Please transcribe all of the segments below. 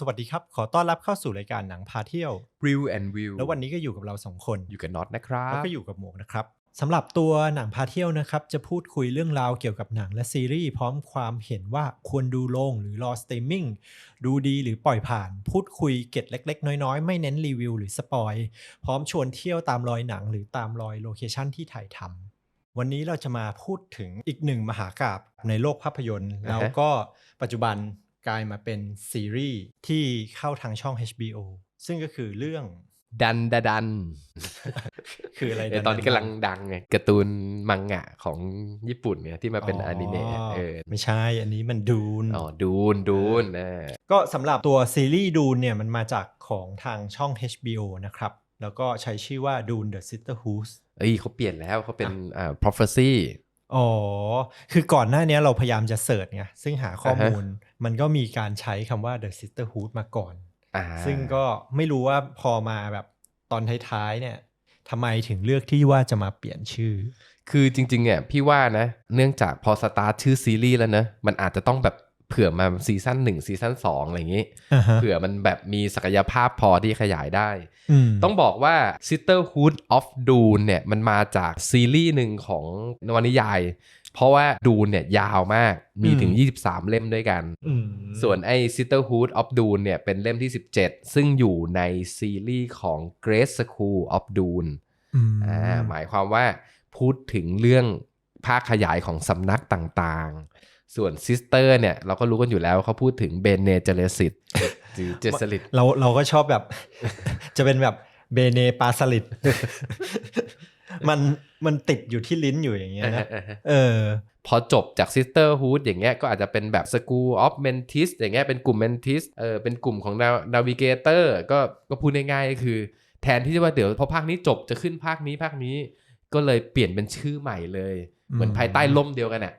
สวัสดีครับ ขอต้อนรับเข้าสู่รายการหนังพาเที่ยว Real and View แล้ววันนี้ก็อยู่กับเราสองคนอยู่กับน็อตนะครับแล้วก็อยู่กับหมวกนะครับสำหรับตัวหนังพาเที่ยวนะครับ จะพูดคุยเรื่องราวเกี่ยวกับหนังและซีรีส์พร้อมความเห็นว่าควรดูลงหรือรอสตรีมมิ่งดูดีหรือปล่อยผ่าน พูดคุยเก็ตเล็ก ๆ น้อย ๆ ไม่เน้นรีวิวหรือสปอยพร้อมชวนเที่ยวตามรอยหนังหรือตามรอยโลเคชั่นที่ถ่ายทำวันนี้เราจะมาพูดถึงอีกหนึ่งมหากาบในโลกภาพยนตร์อ่าฮะแล้วก็ปัจจุบัน กลายมาเป็นซีรีส์ที่เข้าทางช่อง HBO ซึ่งก็คือเรื่องดันดาดัน คืออะไรเออตอนนี้กำลังดังไงการ์ตูนมังงะของญี่ปุ่นเนี่ยที่มาเป็นอนิเมะเออไม่ใช่อันนี้มันดูน อ๋อ ดูนดูนนะก็สำหรับตัวซีรีส์ดูนเนี่ยมันมาจากของทางช่อง HBO นะครับ แล้วก็ใช้ชื่อว่า Dune the Sisterhood เอ้ยเขาเปลี่ยนแล้วเขาเป็นอ่า prophecy อ๋อ คือก่อนหน้านี้เราพยายามจะเสิร์ชไง ซึ่งหาข้อมูล มันก็มีการใช้คำว่า the sisterhood มาก่อนอ่าซึ่งก็ไม่รู้ว่าพอมาแบบตอนท้ายๆเนี่ยทำไมถึงเลือกที่ว่าจะมาเปลี่ยนชื่อ คือจริงๆเนี่ยพี่ว่านะ เนื่องจากพอสตาร์ทชื่อซีรีส์แล้วเนะ มันอาจจะต้องแบบ เผื่อมาซีซั่นหนึ่งซีซั่นสองอะไรอย่างนี้อ่าฮะเผื่อมันแบบมีศักยภาพพอที่ขยายได้อืมต้องบอกว่า Sisterhood of Dune เนี่ย มันมาจากซีรีส์หนึ่งของนวนิยาย เพราะว่า Dune เนี่ยยาวมากมีถึง 23 เล่มด้วยกันอืมส่วนไอ้ Sisterhood of Dune เนี่ย เป็นเล่มที่ 17 ซึ่งอยู่ในซีรีส์ของ Great School of Dune อืมอ่าหมายความว่าพูดถึงเรื่องภาคขยายของสำนักต่างๆ ส่วน Sister เนี่ยเราก็รู้กันอยู่แล้วเขาพูดถึงเบเนเจเลสิตหรือเจสลิตเราเราก็ชอบแบบ จะเป็นแบบเบเนปาสลิดมันมันติดอยู่ที่ลิ้นอยู่อย่างเงี้ยนะเออ พอจบจาก Sisterhood อย่างเงี้ยก็อาจจะเป็นแบบ School of Mentis อย่างเงี้ยเป็นกลุ่ม Mentis เออเป็นกลุ่มของ Nav- Navigator ก็ก็พูดง่ายๆก็คือ แทนที่จะว่าเดี๋ยวพอภาคนี้จบจะขึ้นภาคนี้ภาคนี้ ก็เลยเปลี่ยนเป็นชื่อใหม่เลย เหมือนอืมภายใต้ล่มเดียวกันอะ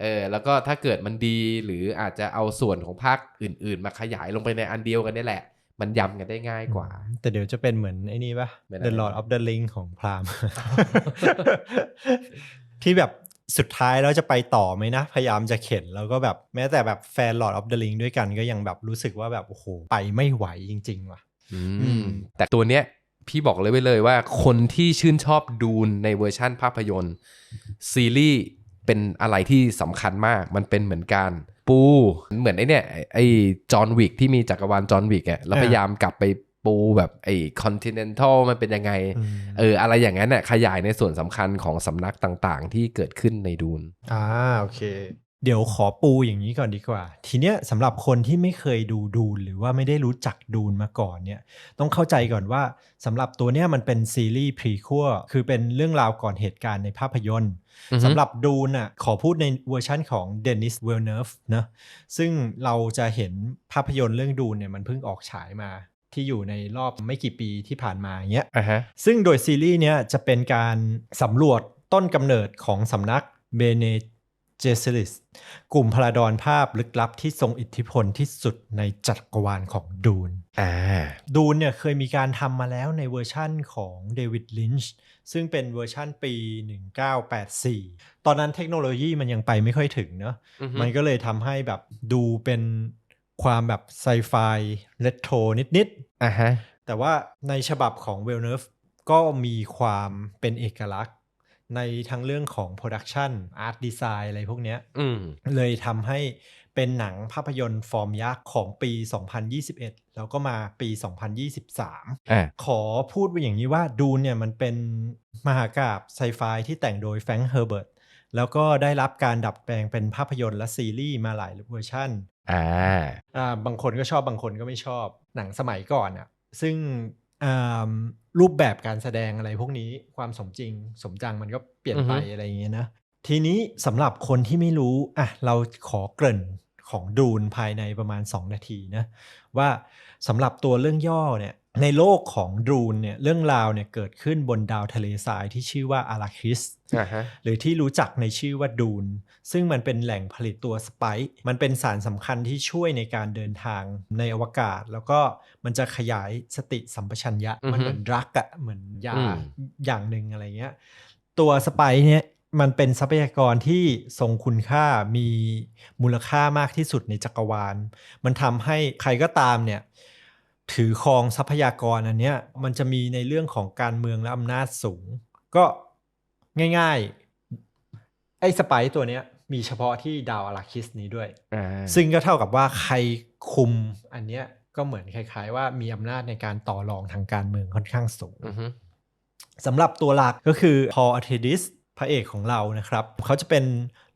เออแล้วก็ถ้าเกิดมันดีหรืออาจจะเอาส่วนของภาคอื่น ๆ มาขยายลงไปในอันเดียวกันนี่แหละ มันยำกันได้ง่ายกว่า แต่เดี๋ยวจะเป็นเหมือนไอ้นี่ปะเหมือนอะไร The Lord of the Ring ของพราหมณ์ที่แบบสุดท้ายแล้วจะไปต่อไหมนะ พยายามจะเข็นแล้วก็แบบแม้แต่แบบแฟน Lord of the Ring ด้วยกันก็ยังแบบรู้สึกว่าแบบโอ้โหไปไม่ไหวจริง ๆ ว่ะอือืมมแต่ตัวเนี้ยพี่บอกเลยไว้เลยว่าคนที่ชื่นชอบดูนในเวอร์ชั่นภาพยนตร์ซีรีส์ เป็นอะไรที่สำคัญมาก มันเป็นเหมือนการปูเหมือนไอ้เนี่ยไอ้ไอ้จอห์นวิกที่มีจักรวาลจอห์นวิกอะแล้วอ่าพยายามกลับไปปูแบบไอ้คอนติเนนทัลมันเป็นยังไงอืมเออ อะไรอย่างนั้นน่ะขยายในส่วนสำคัญของสำนักต่างๆ ที่เกิดขึ้นในดูนอ่าโอเค เดี๋ยวขอปูอย่างนี้ก่อนดีกว่า ทีเนี้ยสำหรับคนที่ไม่เคยดูดูนหรือว่าไม่ได้รู้จักดูนมาก่อนเนี่ยต้องเข้าใจก่อนว่าสำหรับตัวเนี้ยมันเป็นซีรีส์พรีคัวคือเป็นเรื่องราวก่อนเหตุการณ์ในภาพยนตร์อือฮึสำหรับดูนอะขอพูดในเวอร์ชั่นของเดนิสเวลเนฟนะซึ่งเราจะเห็นภาพยนตร์เรื่องดูนเนี่ยมันเพิ่งออกฉายมาที่อยู่ในรอบไม่กี่ปีที่ผ่านมาอย่างเงี้ยอะฮะซึ่งโดยซีรีส์เนี้ยจะเป็นการสำรวจต้นกำเนิดของสำนักเบเน เจสลิสกลุ่มพลาดอนภาพลึกลับที่ทรงอิทธิพลที่สุดในจักรวาลของดูนอ่าดูนเนี่ยเคยมีการทำมาแล้วในเวอร์ชั่นของเดวิดลินช์ซึ่งเป็นเวอร์ชั่นปี 1984 ตอนนั้นเทคโนโลยีมันยังไปไม่ค่อยถึงเนอะอือฮึมันก็เลยทำให้แบบดูเป็นความแบบไซไฟเรโทรนิดๆอะฮะแต่ว่าในฉบับของ w e l l n e r v ก็มีความเป็นเอกลักษณ์ ในทั้งเรื่องของโปรดักชันอาร์ตดีไซน์อะไรพวกเนี้ยอืมเลยทำให้เป็นหนังภาพยนตร์ฟอร์มยักษ์ของปี 2021 แล้วก็มาปี 2023อะขอพูดไว้อย่างนี้ว่าดูเนี่ยมันเป็นมหากาบไซไฟที่แต่งโดยแฟรงค์เฮอร์เบิร์ตแล้วก็ได้รับการดัดแปลงเป็นภาพยนตร์และซีรีส์มาหลายเวอร์ชันอ่าอ่าบางคนก็ชอบบางคนก็ไม่ชอบหนังสมัยก่อนอะ่ะซึ่งอ่า รูปแบบการแสดงอะไรพวกนี้ความสมจริง สมจังมันก็เปลี่ยนไปอือฮึอะไรอย่างเงี้ยนะ ทีนี้สำหรับคนที่ไม่รู้อะเราขอเกริ่นของดูนภายในประมาณ 2 นาทีนะ ว่าสำหรับตัวเรื่องย่อเนี่ย ในโลกของดูนเนี่ยเรื่องราวเนี่ยเกิดขึ้นบนดาวทะเลทรายที่ชื่อว่าอาราคิสอ่าฮะหรือที่รู้จักในชื่อว่าดูน ซึ่งมันเป็นแหล่งผลิตตัวสไปซ์มันเป็นสารสำคัญที่ช่วยในการเดินทางในอวกาศ แล้วก็มันจะขยายสติสัมปชัญญะอือฮึมันเหมือนดรักอะเหมือนยาอืมอย่างหนึ่งอะไรเงี้ยตัวสไปซ์เนี่ยมันเป็นทรัพยากรที่ทรงคุณค่ามีมูลค่ามากที่สุดในจักรวาล มันทำให้ใครก็ตามเนี่ย ถือครองทรัพยากรอันเนี้ยมันจะมีในเรื่องของการเมืองและอำนาจสูง ก็ง่ายๆ ไอ้สไปซ์ตัวเนี้ยมีเฉพาะที่ดาวอาราคิสนี้ด้วยอ่าซึ่งก็เท่ากับว่าใครคุมอันเนี้ยก็เหมือนคล้าย ๆ ว่ามีอำนาจในการต่อรองทางการเมืองค่อนข้างสูงอือฮึสำหรับตัวหลักก็คือพอลอะเทดิสพระเอกของเรานะครับ เขาจะเป็น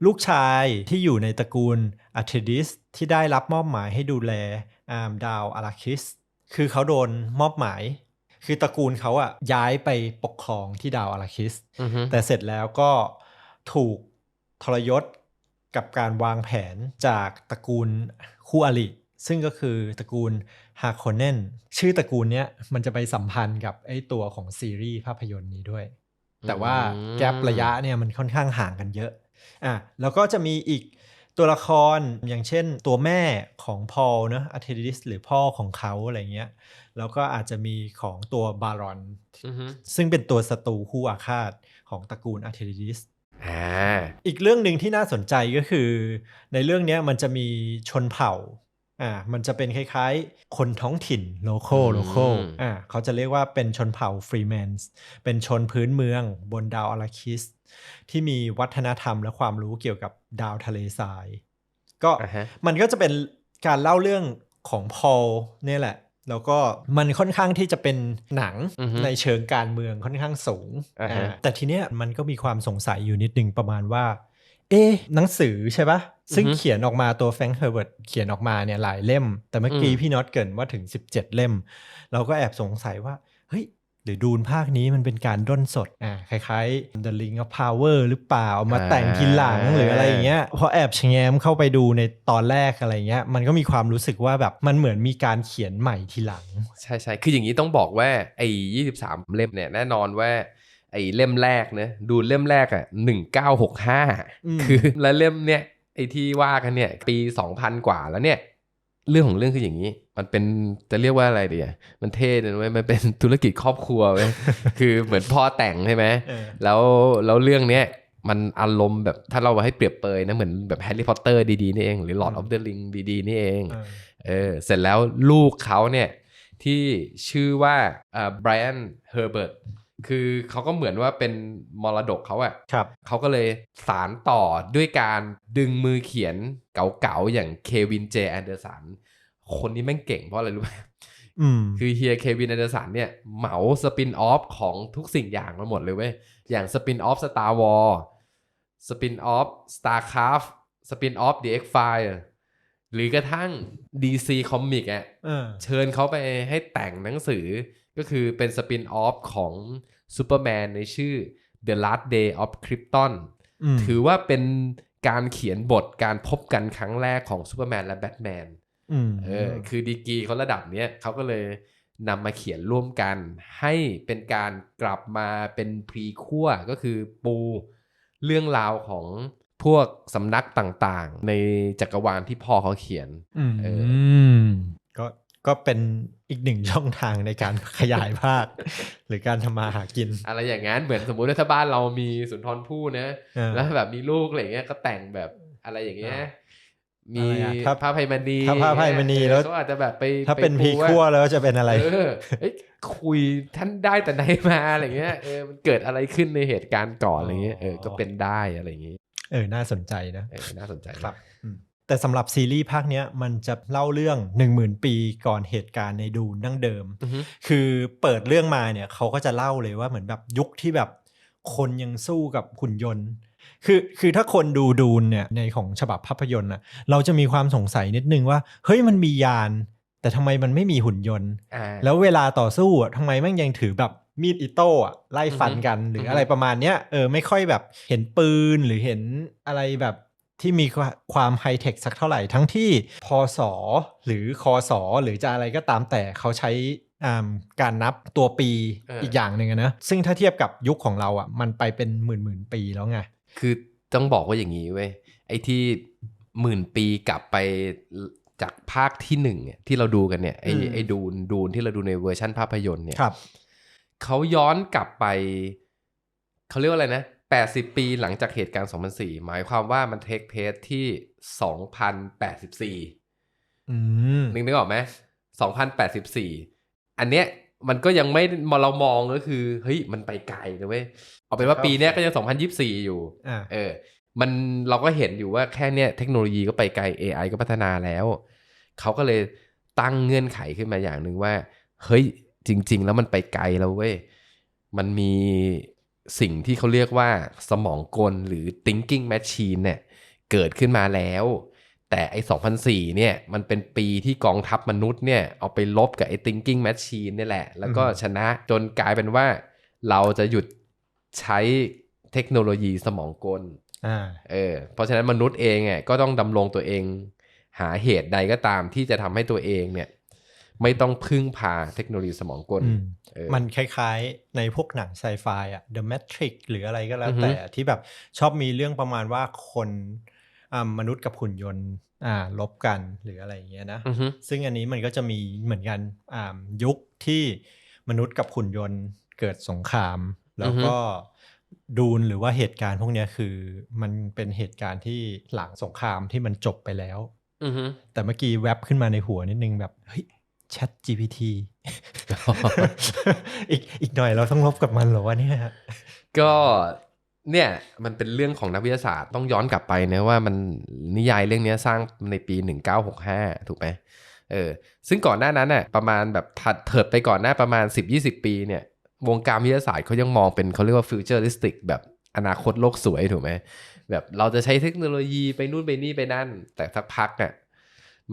ลูกชายที่อยู่ในตระกูลอะเทดิสที่ได้รับมอบหมายให้ดูแลอามดาวอาราคิส คือเขาโดนมอบหมาย คือตระกูลเขาอะย้ายไปปกครองที่ดาวอาราคิสอือฮึแต่เสร็จแล้วก็ถูกทรยศกับการวางแผนจากตระกูลคู่อริซึ่งก็คือตระกูลฮาโคเนนชื่อตระกูลเนี้ยมันจะไปสัมพันธ์กับไอ้ตัวของซีรีส์ภาพยนตร์นี้ด้วย แต่ว่าแกลระยะเนี่ยมันค่อนข้างห่างกันเยอะอะแล้วก็จะมีอีก ตัวละครอย่างเช่นตัวแม่ของพอลเนอะอาเทดิสหรือพ่อของเขาอะไรเงี้ยแล้วก็อาจจะมีของตัวบารอนอือฮึซึ่งเป็นตัวศัตรูคู่อาฆาตของตระกูลอาร์เทดิสอ่าอีกเรื่องหนึ่งที่น่าสนใจก็คือ ในเรื่องเนี้ยมันจะมีชนเผ่า อ่ามันจะเป็นคล้ายๆ คนท้องถิ่นโลโก้โลโก้อ่าเขาจะเรียกว่าเป็นชนเผ่าฟรีแมนส์เป็นชนพื้นเมืองบนดาวอาราคิส ที่มีวัฒนธรรมและความรู้เกี่ยวกับดาวทะเลทราย ก็อ่าฮะมันก็จะเป็นการเล่าเรื่องของพอลเนี่ยแหละ แล้วก็มันค่อนข้างที่จะเป็นหนังอือฮึในเชิงการเมืองค่อนข้างสูงอ่าฮะอ่าแต่ทีเนี้ยมันก็มีความสงสัยอยู่นิดนึงประมาณว่า เอ๊ะหนังสือใช่ปะซึ่งเขียนออกมาตัวแฟรงค์เฮอร์เบิร์ตเขียนออกมาเนี่ยหลายเล่ม แต่เมื่อกี้พี่น็อตเกรินว่าถึง 17 เล่ม เราก็แอบสงสัยว่า เฮ้ยหรือดูนภาคนี้มันเป็นการด้นสดอ่าคล้ายๆ The Ring of Power หรือเปล่าเอามาแต่งทีหลังหรืออะไรอย่างเงี้ยพอแอบชะแงมเข้าไปดูในตอนแรกอะไรเงี้ยมันก็มีความรู้สึกว่าแบบมันเหมือนมีการเขียนใหม่ทีหลัง ใช่ใช่คืออย่างนี้ต้องบอกว่าไอ้ยี่สิบสามเล่มเนี่ยแน่นอนว่า ไอ้เล่มแรกเนะดูเล่มแรกอะหนึ่งเก้าหกห้าอืมคือแล้วเล่มเนี่ยไอ้ที่ว่ากันเนี่ย ปีสองพันกว่าแล้วเนี่ย เรื่องของเรื่องคืออย่างนี้ มันเป็นจะเรียกว่าอะไรดีอะมันเท่เลยเว้ยมันเป็นธุรกิจครอบครัวเว้ยคือเหมือนพ่อแต่งใช่ไหมเออแล้วแล้วเรื่องเนี้ยมันอารมณ์แบบถ้าเราให้เปรียบเปรยนะเหมือนแบบแฮร์รี่พอตเตอร์ดีๆนี่เอง หรือ Lord of the Ring ดีๆนี่เองเออเออเสร็จแล้วลูกเขาเนี่ยที่ชื่อว่าเอ่อไบรอันเฮอร์เบิร์ต คือเขาก็เหมือนว่าเป็นมรดกเขาอะครับเขาก็เลยสารต่อด้วยการดึงมือเขียนเก่าๆ อย่างเควินเจแอนเดอร์สันคนนี้แม่งเก่งเพราะอะไรรู้ไหมอืมคือเฮียเควินแอนเดอร์สันเนี่ย เหมาสปินออฟของทุกสิ่งอย่างมาหมดเลยเว้ย อย่างสปินออฟสตาร์วอลสปินออฟสตาร์คราฟสปินออฟดีเอ็กไฟหรือกระทั่ง DC คอมิกอะเออเชิญเขาไปให้แต่งหนังสือ ก็คือเป็นสปินออฟของซูเปอร์แมนในชื่อ The Last Day of Krypton อืมถือว่าเป็นการเขียนบทการพบกันครั้งแรกของซูเปอร์แมนและแบทแมนอืมเออคือดีกรีเขาระดับเนี้ยเขาก็เลยนำมาเขียนร่วมกัน ให้เป็นการกลับมาเป็นพรีคัวก็คือปูเรื่องราวของพวกสำนักต่างๆ ในจักรวาลที่พ่อเขาเขียนอืมเอ ก็ก็เป็นอีกหนึ่งช่องทางในการขยายภาค หรือการทำมาหากิน อะไรอย่างนั้นเหมือนสมมุติว่าถ้าบ้านเรามีสุนทรภู่นะเออแล้วแบบมีลูกอะไรอย่างเงี้ยก็แต่งแบบอะไรอย่างเงี้ยอ่ามีอะไรอะถ้าพระไพมณีถ้าพระอภัยมณีแล้วเขาอาจจะแบบไปถ้าเป็นไพีคั่วแล้วจะเป็นอะไรเออเอ้ยคุยท่านได้แต่ไหนมาอะไรเงี้ยเออมันเกิดอะไรขึ้นในเหตุการณ์ก่อนอะไรเงี้ยเออก็เป็นได้อะไรอย่างงี้เออน่าสนใจนะเออน่าสนใจครับอืม แต่สำหรับซีรีส์ภาคเนี้ยมันจะเล่าเรื่อง 1 0,000 ปีก่อนเหตุการณ์ในดูนดั้งเดิมอือฮึคือเปิดเรื่องมาเนี่ยเขาก็จะเล่าเลยว่าเหมือนแบบยุคที่แบบคนยังสู้กับหุ่นยนต์ คือคือถ้าคนดูดูนเนี่ยในของฉบับภาพยนตร์น่ะเราจะมีความสงสัยนิดนึงว่า เฮ้ยมันมียาน แต่ทำไมมันไม่มีหุ่นยนต์อ่าแล้วเวลาต่อสู้อะทำไมแม่งยังถือแบบมีดอิโต้อะไล่ฟันกันหรืออฮึอะไรประมาณเนี้ยเออไม่ค่อยแบบเห็นปืนหรือเห็นอะไรแบบ ที่มีความไฮเทคสักเท่าไหร่ทั้งที่พศหรือคศหรือจะอะไรก็ตามแต่เขาใช้อ่าการนับตัวปีเอออีอีกอย่างหนึ่งอะนะ ซึ่งถ้าเทียบกับยุคของเราอะ มันไปเป็นหมื่นหมื่นปีแล้วไง คือต้องบอกว่าอย่างนี้เว้ย ไอ้ที่หมื่นปีกลับไปจากภาคที่หนึ่งเนี่ยที่เราดูกันเนี่ย ไอ้อืมไอ้ดูนดูนที่เราดูในเวอร์ชันภาพยนตร์เนี่ยครับเขาย้อนกลับไป เขาเรียกว่าอะไรนะ 80 ปีหลังจากเหตุการณ์ 2004 หมายความว่ามันเทคเพสที่ 2084อืมนึกนึกออกไหม2084 อันเนี้ยมันก็ยังไม่มาเรามองก็คือ เฮ้ย มันไปไกลนะเว้ย เอาเป็นว่าปีเนี้ยก็ยัง 2024 อยู่อ่าเออ มันเราก็เห็นอยู่ว่าแค่เนี้ยเทคโนโลยีก็ไปไกล AI ก็พัฒนาแล้ว เขาก็เลยตั้งเงื่อนไขขึ้นมาอย่างหนึ่งว่า เฮ้ย จริง ๆ แล้วมันไปไกลแล้วเว้ย มันมี สิ่งที่เขาเรียกว่าสมองกลหรือ thinking machine เนี่ยเกิดขึ้นมาแล้ว แต่ไอ้2004เนี่ยมันเป็นปีที่กองทัพมนุษย์เนี่ยเอาไปลบกับไอ้ thinking machine เนี่ยแหละ แล้วก็อืมชนะจนกลายเป็นว่า เราจะหยุดใช้เทคโนโลยีสมองกลอ่าเออเพราะฉะนั้นมนุษย์เองอะก็ต้องดำรงตัวเอง หาเหตุใดก็ตามที่จะทำให้ตัวเองเนี่ย ไม่ต้องพึ่งพาเทคโนโลยีสมองกลอืมเออมันคล้ายๆ ในพวกหนังไซไฟอะ The Matrix หรืออะไรก็แล้วอือฮึแต่ที่แบบชอบมีเรื่องประมาณว่าคนอ่ามนุษย์กับหุ่นยนต์อ่าลบกันหรืออะไรอย่างเงี้ยนะอือฮึซึ่งอันนี้มันก็จะมีเหมือนกันอ่ายุคที่มนุษย์กับหุ่นยนต์เกิดสงคราม แล้วก็ดูนหรือว่าเหตุการณ์พวกเนี้ยคือมันเป็นเหตุการณ์ที่หลังสงครามที่มันจบไปแล้วอือฮึแต่เมื่อกี้แว็บขึ้นมาในหัวนิดนึงแบบเฮ้ย Chat GPT อีกอีกหน่อยเราต้องลบกับมันเหรอวะเนี่ยก็เนี่ยมันเป็นเรื่องของนักวิทยาศาสตร์ต้องย้อนกลับไปนะว่ามันนิยายเรื่องเนี้ยสร้างในปี 1965 ถูกไหมเออซึ่งก่อนหน้านั้นน่ะประมาณแบบถัดเถิดไปก่อนหน้าประมาณ 10-20 ปีเนี่ยวงการวิทยาศาสตร์เขายังมองเป็นเขาเรียกว่าฟิวเจอริสติกแบบอนาคตโลกสวยถูกไหมแบบเราจะใช้เทคโนโลยีไปนู่นไปนี่ไปนั่น แต่สักพักอะ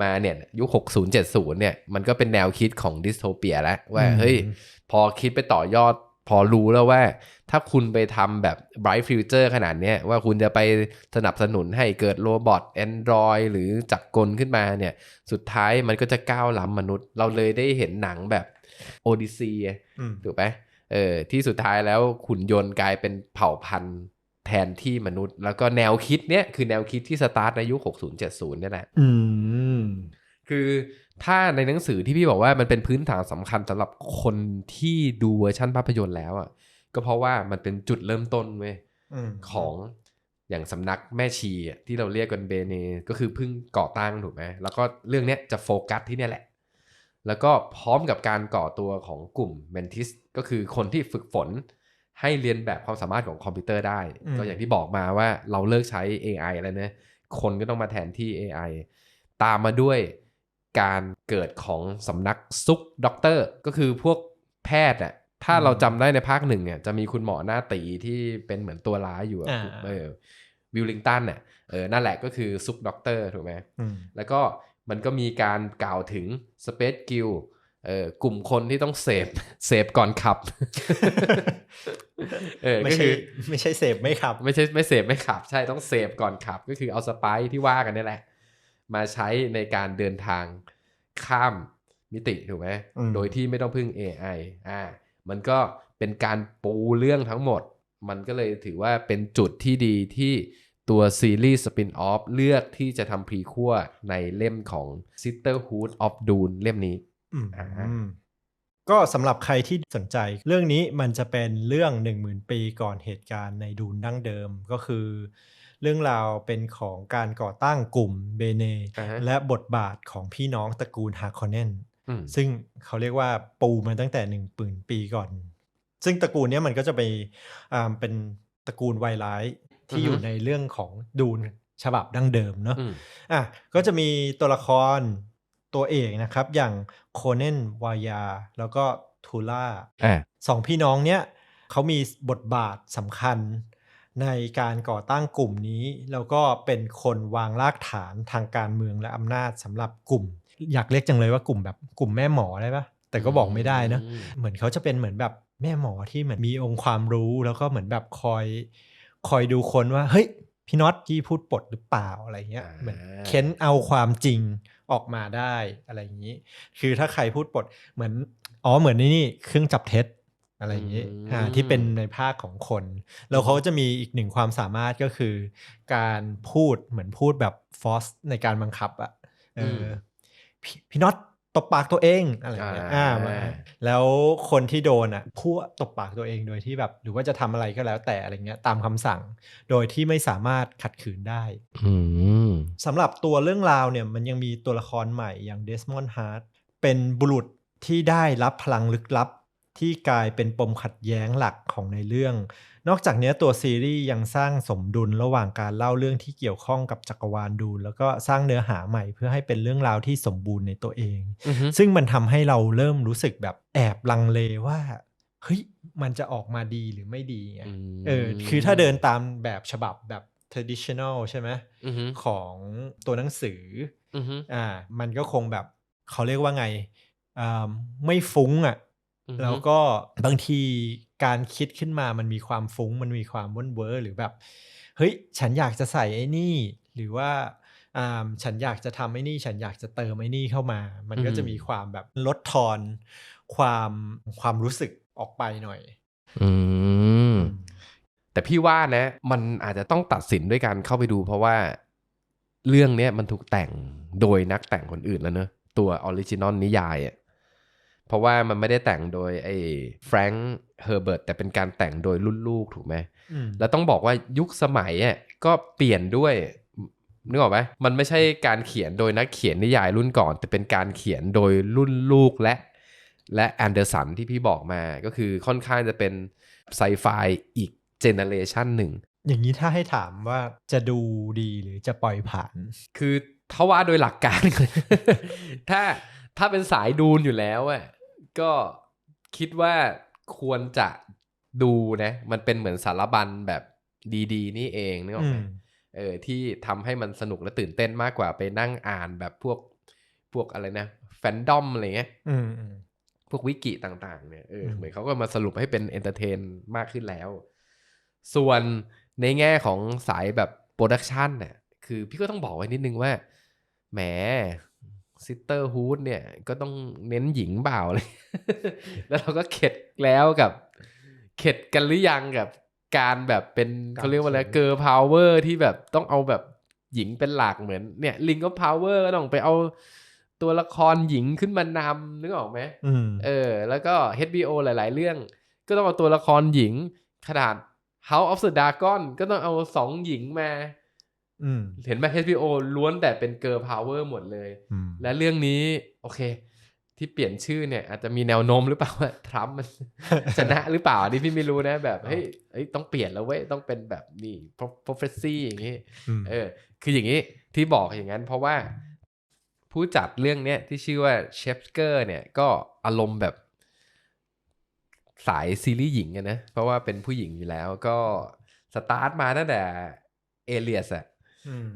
มาเนี่ยยุค 60 70 เนี่ย มันก็เป็นแนวคิดของดิสโทเปียแล้วว่าอืมเฮ้ย พอคิดไปต่อยอด พอรู้แล้วว่า ถ้าคุณไปทำแบบ bright future ขนาดเนี้ยว่าคุณจะไปสนับสนุนให้เกิดโรบอท Android หรือจักรกลขึ้นมาเนี่ย สุดท้ายมันก็จะก้าวล้ำมนุษย์ เราเลยได้เห็นหนังแบบ Odyssey อืมถูกไหมเออที่สุดท้ายแล้วขุนยนต์กลายเป็นเผ่าพันธุ์ แทนที่มนุษย์ แล้วก็แนวคิดเนี้ยคือแนวคิดที่สตาร์ทในยุค 60-70เนี่ยแหละอืมคือถ้าในหนังสือที่พี่บอกว่ามันเป็นพื้นฐานสำคัญสำหรับคนที่ดูเวอร์ชั่นภาพยนตร์แล้วอะก็เพราะว่ามันเป็นจุดเริ่มต้นเว้ยอืมของอย่างสำนักแม่ชีอะที่เราเรียกกันเบเนก็คือเพิ่งก่อตั้งถูกไหมแล้วก็เรื่องเนี้ยจะโฟกัสที่เนี่ยแหละ แล้วก็พร้อมกับการก่อตัวของกลุ่มเมนทิสก็คือคนที่ฝึกฝน ให้เรียนแบบความสามารถของคอมพิวเตอร์ได้ ก็อย่างที่บอกมาว่าเราเลิกใช้ AI แล้วนะคนก็ต้องมาแทนที่ AI ตามมาด้วยการเกิดของสำนักซุกด็อกเตอร์ ก็คือพวกแพทย์อะถ้าเราจำได้ในภาคหนึ่งเนี่ยจะมีคุณหมอหน้าตีที่เป็นเหมือนตัวร้ายอยู่อะอ่าเออวิลลิงตันเนี่ยเออนั่นแหละก็คือซุกด็อกเตอร์ถูกไหมอืมแล้วก็มันก็มีการกล่าวถึง Space Guild เอ่อกลุ่มคนที่ต้องเสพเสพก่อนขับเออไม่ก็ใช่คือไม่ใช่เสพไม่ขับ ไม่ใช่ไม่เสพไม่ขับ ใช่ต้องเสพก่อนขับ ก็คือเอาสไปซ์ที่ว่ากันนี่แหละ มาใช้ในการเดินทางข้ามมิติถูกไหมอืมโดยที่ไม่ต้องพึ่ง AI อ่า มันก็เป็นการปูเรื่องทั้งหมด มันก็เลยถือว่าเป็นจุดที่ดีที่ตัวซีรีส์สปินออฟเลือกที่จะทำพรีคั่วในเล่มของ Sisterhood of Dune เล่มนี้อืมอ่า ก็สำหรับใครที่สนใจ เรื่องนี้มันจะเป็นเรื่อง 1 0,000 ปีก่อนเหตุการณ์ในดูนดั้งเดิมก็คือ เรื่องราวเป็นของการก่อตั้งกลุ่มเบเนอ่าฮะและบทบาทของพี่น้องตระกูลฮาคอนเนนอืมซึ่งเขาเรียกว่าปูมาตั้งแต่หนึ่งปืนปีก่อน ซึ่งตระกูลเนี้ยมันก็จะไปอ่าเป็นตระกูลไวไลท์ที่อยู่ในเรื่องของดูนฉบับดั้งเดิมเนาะอืมอะก็จะมีตัวละคร ตัวเอกนะครับ อย่างโคเนนวายา แล้วก็ทูล่าอ่าสองพี่น้องเนี้ยเขามีบทบาทสำคัญในการก่อตั้งกลุ่มนี้ แล้วก็เป็นคนวางรากฐานทางการเมืองและอำนาจสำหรับกลุ่ม อยากเรียกจังเลยว่ากลุ่มแบบกลุ่มแม่หมอได้ปะแต่ก็บอกไม่ได้นะอืมเหมือนเขาจะเป็นเหมือนแบบแม่หมอที่เหมือนมีองค์ความรู้แล้วก็เหมือนแบบคอย คอยดูคนว่า เฮ้ยพี่น็อตที่พูดปดหรือเปล่าอะไรเงี้ยอ่าเหมือนเค้นเอาความจริง ออกมาได้อะไรอย่างนี้ คือถ้าใครพูดปดเหมือนอ๋อเหมือนนี่นี่เครื่องจับเท็จอะไรอย่างนี้อ่าที่เป็นในภาคของคน แล้วเขาจะมีอีกหนึ่งความสามารถก็คือ การพูดเหมือนพูดแบบฟอสในการบังคับอะเอออพี่พี่น็อต ตบปากตัวเองอะไรอย่างเงี้ยอ่าอ่ามาแล้วคนที่โดนอะพูดตบปากตัวเองโดยที่แบบหรือว่าจะทำอะไรก็แล้วแต่อะไรเงี้ยตามคำสั่ง โดยที่ไม่สามารถขัดขืนได้อืมสำหรับตัวเรื่องราวเนี่ยมันยังมีตัวละครใหม่อย่างเดสมอนด์ฮาร์ดเป็นบุรุษที่ได้รับพลังลึกลับ ที่กลายเป็นปมขัดแย้งหลักของในเรื่อง นอกจากเนี้ยตัวซีรีส์ยังสร้างสมดุลระหว่างการเล่าเรื่องที่เกี่ยวข้องกับจักรวาลดู แล้วก็สร้างเนื้อหาใหม่เพื่อให้เป็นเรื่องราวที่สมบูรณ์ในตัวเองอือฮึซึ่งมันทำให้เราเริ่มรู้สึกแบบแอบลังเลว่าเฮ้ยมันจะออกมาดีหรือไม่ดีไงมเออคือถ้าเดินตามแบบฉบับแบบ traditional ใช่ไหมอือฮึของตัวหนังสืออือฮึอ่ามันก็คงแบบเขาเรียกว่าไงอ่าไม่ฟุ้งอะอือฮึ แล้วก็บางทีการคิดขึ้นมามันมีความฟุ้ง มันมีความว่นเวอร์หรือแบบเฮ้ยฉันอยากจะใส่ไอ้นี่ หรือว่าอ่าฉันอยากจะทำไอ้นี่ ฉันอยากจะเติมไอ้นี่เข้ามา มันก็จะมีความแบบลดทอนความความรู้สึกออกไปหน่อย อืมแต่พี่ว่านะ มันอาจจะต้องตัดสินด้วยการเข้าไปดู เพราะว่าเรื่องเนี้ยมันถูกแต่งโดยนักแต่งคนอื่นแล้วเนอะตัวออริจินอลนิยายอะ เพราะว่ามันไม่ได้แต่งโดยไอ้แฟรงค์เฮอร์เบิร์ตแต่เป็นการแต่งโดยรุ่นลูกถูกไหมอืมแล้วต้องบอกว่ายุคสมัยอะก็เปลี่ยนด้วยนึกออกไหมมันไม่ใช่การเขียนโดยนักเขียนนิยายรุ่นก่อน แต่เป็นการเขียนโดยรุ่นลูกและ และแอนเดอร์สันที่พี่บอกมาก็คือค่อนข้างจะเป็นไซไฟอีกเจเนเรชันหนึ่งอย่างนี้ถ้าให้ถามว่าจะดูดีหรือจะปล่อยผ่าน คือถ้าว่าโดยหลักการ ถ้าถ้าเป็นสายดูนอยู่แล้วอะ ก็คิดว่าควรจะดูนะ มันเป็นเหมือนสารบัญแบบดีๆ นี่เองนึกออกไหมอืมเออที่ทำให้มันสนุกและตื่นเต้นมากกว่าไปนั่งอ่านแบบพวกพวกอะไรนะ แฟนดอมอะไรเงี้ยอืมอืมพวกวิกิต่างๆเนี่ยเอออมเหมือนเขาก็มาสรุปให้เป็นเอนเตอร์เทนมากขึ้นแล้ว ส่วนในแง่ของสายแบบโปรดักชันเนี่ยคือพี่ก็ต้องบอกไว้นิดนึงว่าแหม ซิสเตอร์ฮูดเนี่ย ก็ต้องเน้นหญิงเปล่าเลย แล้วเราก็เข็ดแล้วกับ เข็ดกันหรือยังกับการแบบเป็นเขาเรียกว่าอะไรเกอร์พาวเวอร์ที่แบบต้องเอาแบบหญิงเป็นหลักเหมือนเนี่ยลิงก็พาวเวอร์ก็ต้องไปเอาตัวละครหญิงขึ้นมานำนึกออกไหมอืมเออ แล้วก็ HBO หลาย ๆ เรื่อง ก็ต้องเอาตัวละครหญิง ขนาด House of the Dragon ก็ต้องเอาสองหญิงมาอืม เห็นไหม HBO ล้วนแต่เป็นเกิร์ลพาวเวอร์หมดเลยอืมและเรื่องนี้โอเค ที่เปลี่ยนชื่อเนี่ย อาจจะมีแนวโน้มหรือเปล่าว่าทรัมป์มันชนะหรือเปล่าอันนี่พี่ไม่รู้นะแบบเฮ้ยเฮ้ยต้องเปลี่ยนแล้วเว้ย ต้องเป็นแบบนี่ prophecy อย่างงี้อืมเออ คืออย่างนี้ที่บอกอย่างนั้น เพราะว่าผู้จัดเรื่องเนี้ยที่ชื่อว่าเชฟเกอร์เนี่ยก็อารมณ์แบบสายซีรีส์หญิงอะนะ เพราะว่าเป็นผู้หญิงอยู่แล้วก็สตาร์ทมาตั้งแต่เอเลียสอะอืม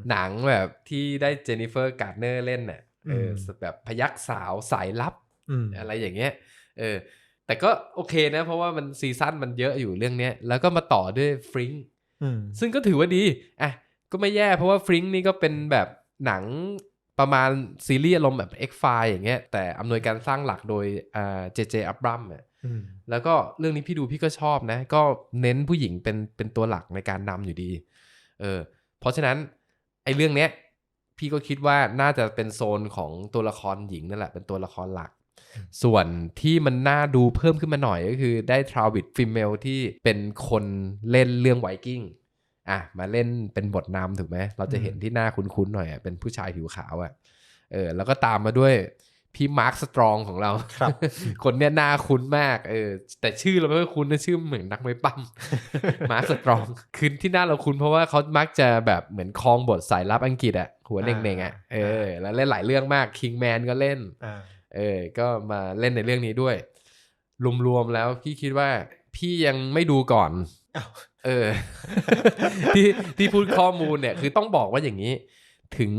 หนังแบบที่ได้เจนนิเฟอร์การ์เนอร์เล่นน่ะเอออมแบบพยักสาวสายลับอืมอะไรอย่างเงี้ยเออแต่ก็โอเคนะ เพราะว่ามันซีซั่นมันเยอะอยู่เรื่องเนี้ยแล้วก็มาต่อด้วยฟริงอืมซึ่งก็ถือว่าดีอะก็ไม่แย่เพราะว่าฟริงนี่ก็เป็นแบบหนังประมาณซีรีส์อารมณ์แบบ X File อย่างเงี้ยแต่อำนวยการสร้างหลักโดยอ่าเจเจอับรัมอะอืมแล้วก็เรื่องนี้พี่ดูพี่ก็ชอบนะ ก็เน้นผู้หญิงเป็นเป็นตัวหลักในการนำอยู่ดี เออเพ ราะฉะนั้นไอ้เรื่องเนี้ยพี่ก็คิดว่าน่าจะเป็นโซนของตัวละครหญิงนั่นแหละเป็นตัวละครหลัก ส่วนที่มันน่าดูเพิ่มขึ้นมาหน่อยก็คือได้ทราวิดฟิเมลที่เป็นคนเล่นเรื่องไวกิ้งอะมาเล่นเป็นบทนำถูกไหม เราจะเห็นที่หน้าคุ้นๆหน่อยอะเป็นผู้ชายผิวขาวอะเออแล้วก็ตามมาด้วย พี่มาร์คสตรองของเราครับ คนเนี้ยหน้าคุ้นมากเออแต่ชื่อเราไม่ค่อยคุ้นนะชื่อเหมือนนักมวยปั้มมาร์คสตรองคือที่หน้าเราคุ้นเพราะว่าเขามักจะแบบเหมือนคลองบทสายลับอังกฤษอะหัวเน่งๆอะเออแล้วเล่นหลายเรื่องมากคิงแมนก็เล่นอ่าเออก็มาเล่นในเรื่องนี้ด้วย รวมๆแล้วพี่คิดว่าพี่ยังไม่ดูก่อนอ้าวเออ ที่ที่พูดข้อมูลเนี่ย คือต้องบอกว่าอย่างนี้ ถึง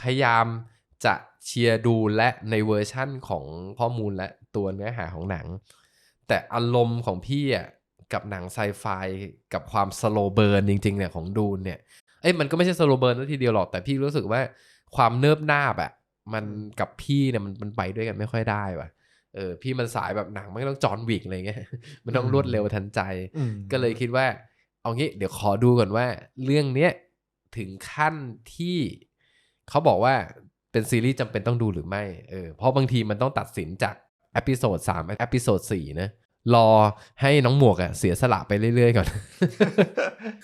พยายามจะ เชียร์ดูและในเวอร์ชั่นของข้อมูลและตัวเนื้อหาของหนัง แต่อารมณ์ของพี่อะกับหนังไซไฟกับความสโลเบิร์นจริงๆเนี่ยของดูนเนี่ยเอ้ยมันก็ไม่ใช่สโลเบิร์นทีเดียวหรอก แต่พี่รู้สึกว่าความเนิบนาบอะมันกับพี่เนี่ยมันมันไปด้วยกันไม่ค่อยได้ว่ะเออพี่มันสายแบบหนังไม่ต้องจอห์นวิกอะไรเงี้ยมันต้องรวดเร็วทันใจอืมก็เลยคิดว่า เอางี้เดี๋ยวขอดูก่อนว่า เรื่องเนี้ยถึงขั้นที่เขาบอกว่า เป็นซีรีส์จำเป็นต้องดูหรือไม่เออเพราะบางทีมันต้องตัดสินจากเอพิโซดสามเอพิโซดสี่นะรอให้น้องหมวกอะเสียสละไปเรื่อยๆก่อน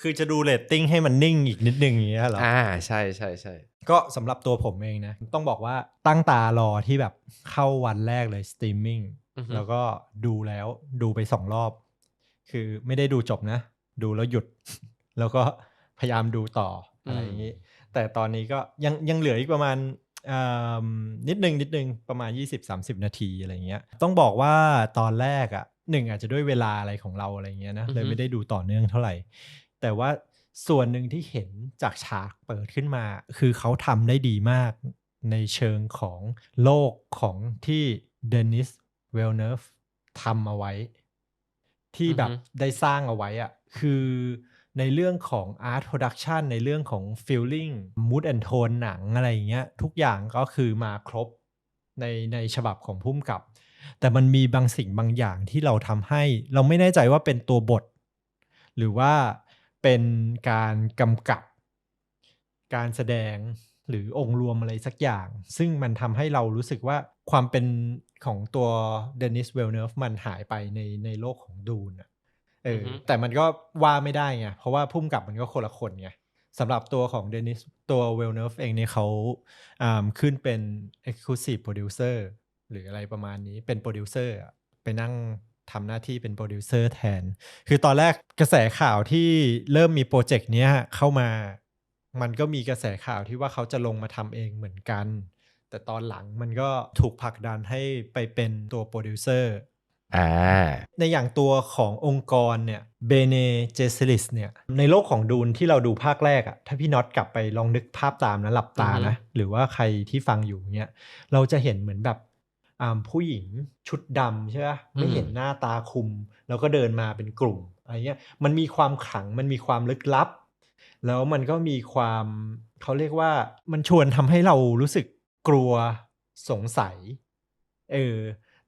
คือจะดูเรตติ้งให้มันนิ่งอีกนิดนึงอย่างเงี้ยเหรอ อ่าใช่ใช่ใช่ก็สำหรับตัวผมเองนะ ต้องบอกว่าตั้งตารอที่แบบเข้าวันแรกเลยสตรีมมิ่งอือฮึแล้วก็ดูแล้วดูไปสองรอบ คือไม่ได้ดูจบนะ ดูแล้วหยุด แล้วก็พยายามดูต่ออะไรอย่างนี้ แต่ตอนนี้ก็ยังยังเหลืออีกประมาณอ่า นิดนึงนิดนึงประมาณ 20-30 นาทีอะไรเงี้ยต้องบอกว่าตอนแรกอะ่ะหนึ่งอาจจะด้วยเวลาอะไรของเราอะไรเงี้ยนะเลยไม่ได้ดูต่อเนื่องเท่าไหร่ แต่ว่าส่วนหนึ่งที่เห็นจากฉากเปิดขึ้นมา คือเขาทำได้ดีมากในเชิงของโลกของที่เดนิสเวลเนฟทำเอาไว้ ที่แบบอือฮึได้สร้างเอาไว้อะคือ ในเรื่องของ Art Production ในเรื่องของ Feeling Mood and Tone หนังอะไรอย่างเงี้ยทุกอย่างก็คือมาครบในในฉบับของพุ่มกับ แต่มันมีบางสิ่งบางอย่างที่เราทำให้ เราไม่แน่ใจว่าเป็นตัวบท หรือว่าเป็นการกำกับ การแสดงหรือองค์รวมอะไรสักอย่าง ซึ่งมันทำให้เรารู้สึกว่าความเป็นของตัวเดนิสเวลเนฟมันหายไปในในโลกของดูนอะ เออออฮึแต่มันก็ว่าไม่ได้ไง เพราะว่าพุ่มกับมันก็คนละคนไงสำหรับตัวของเดนิสตัวเวลเนฟเองเนี่ยเขาอ่าขึ้นเป็น Exclusive Producer หรืออะไรประมาณนี้เป็นโปรดิวเซอร์อะไปนั่งทำหน้าที่เป็นโปรดิวเซอร์แทน คือตอนแรกกระแสข่าวที่เริ่มมีโปรเจกต์เนี้ยเข้ามา มันก็มีกระแสข่าวที่ว่าเขาจะลงมาทำเองเหมือนกัน แต่ตอนหลังมันก็ถูกผลักดันให้ไปเป็นตัวโปรดิวเซอร์ อ่าในอย่างตัวขององค์กรเนี่ยเบเนเจสลิสเนี่ยในโลกของดูนที่เราดูภาคแรกอะถ้าพี่น็อตกลับไปลองนึกภาพตามนะหลับตานะ หรือว่าใครที่ฟังอยู่เนี่ยเราจะเห็นเหมือนแบบอ่าผู้หญิงชุดดำใช่ไหมไม่เห็นหน้าตาคุม แล้วก็เดินมาเป็นกลุ่มอะไรเงี้ยมันมีความขลังมันมีความลึกลับ แล้วมันก็มีความเขาเรียกว่ามันชวนทำให้เรารู้สึกกลัวสงสัยเออ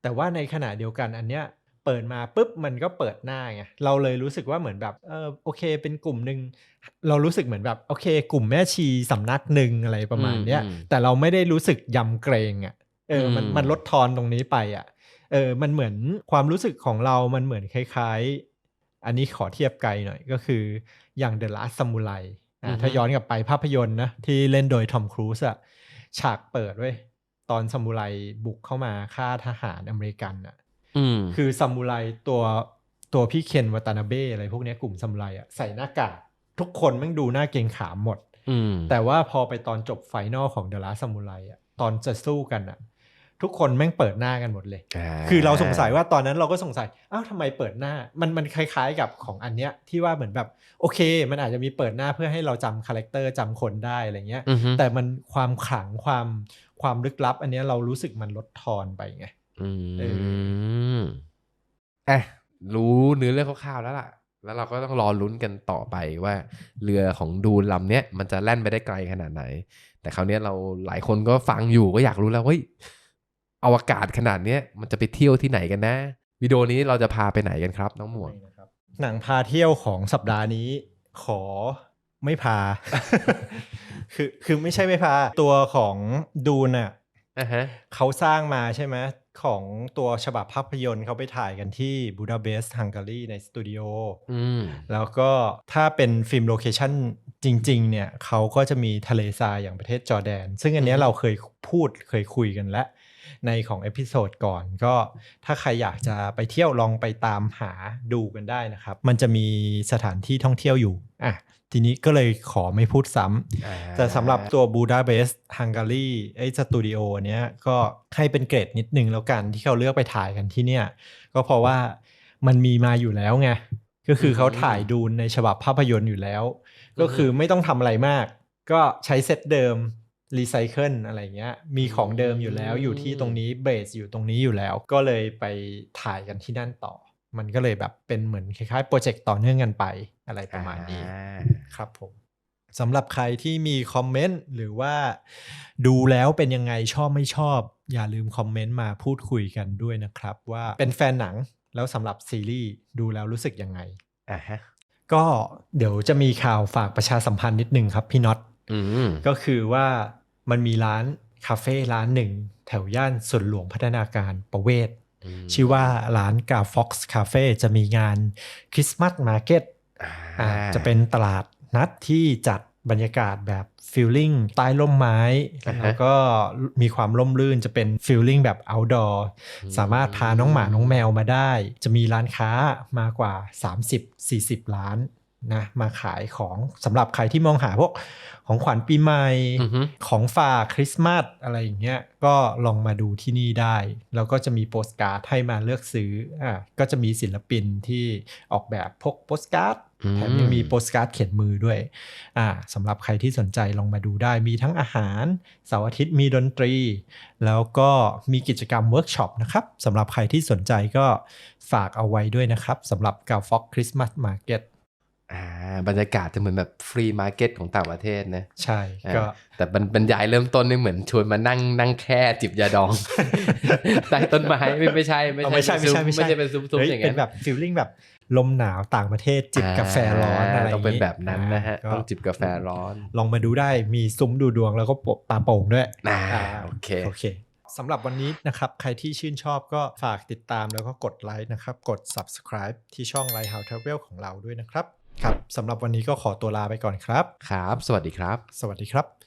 แต่ว่าในขณะเดียวกันอันเนี้ยเปิดมาปุ๊บมันก็เปิดหน้าไงเราเลยรู้สึกว่าเหมือนแบบเออโอเค เป็นกลุ่มหนึ่งเรารู้สึกเหมือนแบบโอเค กลุ่มแม่ชีสำนักหนึ่งอะไรประมาณเนี้ยอืมแต่เราไม่ได้รู้สึกยำเกรงอะเออมันอืมมันลดทอนตรงนี้ไปอะเออมันเหมือนความรู้สึกของเรามันเหมือนคล้ายๆ อันนี้ขอเทียบไกลหน่อยก็คืออย่าง The Last Samurai อะถ้าย้อนกลับไปภาพยนตร์นะที่เล่นโดยทอมครูซอะฉากเปิดเว้ย ตอนซามูไรบุกเข้ามาฆ่าทหารอเมริกันอะอืมคือซามูไรตัวตัวพี่เคนวาตานาเบ้อะไรพวกเนี้ยกลุ่มซามูไรอะใส่หน้ากากทุกคนแม่งดูหน้าเกรงขามหมดอืมแต่ว่าพอไปตอนจบไฟนอลของเดอะลาซามูไรอะตอนจะสู้กันอะทุกคนแม่งเปิดหน้ากันหมดเลย คือเราสงสัยว่าตอนนั้นเราก็สงสัย อ้าวทำไมเปิดหน้า มันมันคล้ายๆกับของอันเนี้ยที่ว่าเหมือนแบบ โอเค มันอาจจะมีเปิดหน้าเพื่อให้เราจำคาแรคเตอร์จำคนได้อะไรเงี้ยอือฮึแต่มันความขลังความ ความลึกลับ อันเนี้ยเรารู้สึกมันลดทอนไปไงอืเอมอะรู้เนื้อเรื่องคร่าวๆแล้วล่ะ แล้วเราก็ต้องรอลุ้นกันต่อไปว่า เรือของดูนลำเนี้ยมันจะแล่นไปได้ไกลขนาดไหน แต่คราวเนี้ยเราหลายคนก็ฟังอยู่ก็อยากรู้แล้วเฮ้ยอวกาศขนาดเนี้ยมันจะไปเที่ยวที่ไหนกันนะ วิดีโอนี้เราจะพาไปไหนกันครับ น้องหมวกหนังพาเที่ยวของสัปดาห์นี้ ขอ ไม่พา คือคือไม่ใช่ไม่พา ตัวของดูนอะอะฮะเขาสร้างมาใช่ไหมของตัวฉบับภาพยนตร์เขาไปถ่ายกันที่บูดาเปสต์ฮังการีในสตูดิโออืมแล้วก็ถ้าเป็นฟิล์มโลเคชั่นจริง ๆ เนี่ยเขาก็จะมีทะเลทรายอย่างประเทศจอร์แดน ซึ่งอันเนี้ยอืมเราเคยพูดเคยคุยกันแล้ว ในของเอพิโซดก่อนก็ถ้าใครอยากจะไปเที่ยวลองไปตามหาดูกันได้นะครับ มันจะมีสถานที่ท่องเที่ยวอยู่อะทีนี้ก็เลยขอไม่พูดซ้ำอ่าแต่สำหรับตัวบูดาเปสต์ฮังการีไอ้สตูดิโอเนี้ยก็ให้เป็นเกรดนิดนึงแล้วกันที่เขาเลือกไปถ่ายกันที่เนี่ย ก็เพราะว่ามันมีมาอยู่แล้วไง ก็คือเขาถ่ายดูในฉบับภาพยนตร์อยู่แล้ว ก็คือไม่ต้องทำอะไรมาก ก็ใช้เซตเดิม รีไซเคิลอะไรเงี้ย มีของเดิมอยู่แล้วอยู่ที่ตรงนี้เบสอยู่ตรงนี้อยู่แล้ว ก็เลยไปถ่ายกันที่นั่นต่อ มันก็เลยแบบเป็นเหมือนคล้ายๆโปรเจกต์ต่อเนื่องกันไปอะไรประมาณนี้อ่าครับผมสำหรับใครที่มีคอมเมนต์หรือว่าดูแล้วเป็นยังไงชอบไม่ชอบ อย่าลืมคอมเมนต์มาพูดคุยกันด้วยนะครับ ว่าเป็นแฟนหนังแล้วสำหรับซีรีส์ดูแล้วรู้สึกยังไงอ่าฮะก็เดี๋ยวจะมีข่าวฝากประชาสัมพันธ์นิดนึงครับพี่น็อตอืมก็คือว่า มันมีร้านคาเฟ่ร้านหนึ่ง แถวย่านสวนหลวงพัฒนาการประเวศมชื่อว่าร้านกาฟ็อกซ์คาเฟ่จะมีงานคริสต์มาสมาร์เก็ตอ่าจะเป็นตลาดนัดที่จัดบรรยากาศแบบฟิลลิ่งใต้ร่มไม้อ่าฮะแล้วก็มีความร่มรื่นจะเป็นฟิลลิ่งแบบ outdoor อืมสามารถพาน้องหมาน้องแมวมาได้ จะมีร้านค้ามากว่า 30-40ล้าน นะมาขายของสำหรับใครที่มองหาพวกของขวัญปีใหม่อือฮึของฝากคริสต์มาสอะไรอย่างเงี้ยก็ลองมาดูที่นี่ได้ แล้วก็จะมีโปสการ์ดให้มาเลือกซื้ออ่าก็จะมีศิลปินที่ออกแบบพวกโปสการ์ดอืมแถมยังมีโปสการ์ดเขียนมือด้วยอ่าสำหรับใครที่สนใจลองมาดูได้มีทั้งอาหารเสาร์อาทิตย์มีดนตรี แล้วก็มีกิจกรรมเวิร์กช็อปนะครับสำหรับใครที่สนใจก็ฝากเอาไว้ด้วยนะครับสำหรับกาฟ็อกคริสต์มาสมาร์เก็ต อ่าบรรยากาศจะเหมือนแบบฟรีมาร์เก็ตของต่างประเทศนะ ใช่ก็อ่าแต่บรรบรรยายเริ่มต้นนี่เหมือนชวนมานั่งนั่งแค่จิบยาดองใต้ต้นไม้ไม่ไม่ใช่เอาไม่ใช่ไม่ใช่ไม่ใช่ไม่ใช่เป็นซุ้มเฮ้ๆอย่างเป็นั้นนแบบฟิลลิ่งแบบลมหนาวต่างประเทศจิบกาแฟร้อนอะไรต้องเป็นแบบนั้นนะฮะก็ต้องจิบกาแฟร้อน ลองมาดูได้มีซุ้มดูดวงแล้วก็ปลาโป่งด้วยอ่าอ่าโอเคโอเคสำหรับวันนี้นะครับ ใครที่ชื่นชอบก็ฝากติดตามแล้วก็กดไลค์นะครับ กด subscribe ที่ช่อง Light House Travel ของเราด้วยนะครับ ครับสำหรับวันนี้ก็ขอตัวลาไปก่อนครับ ครับ สวัสดีครับ สวัสดีครับ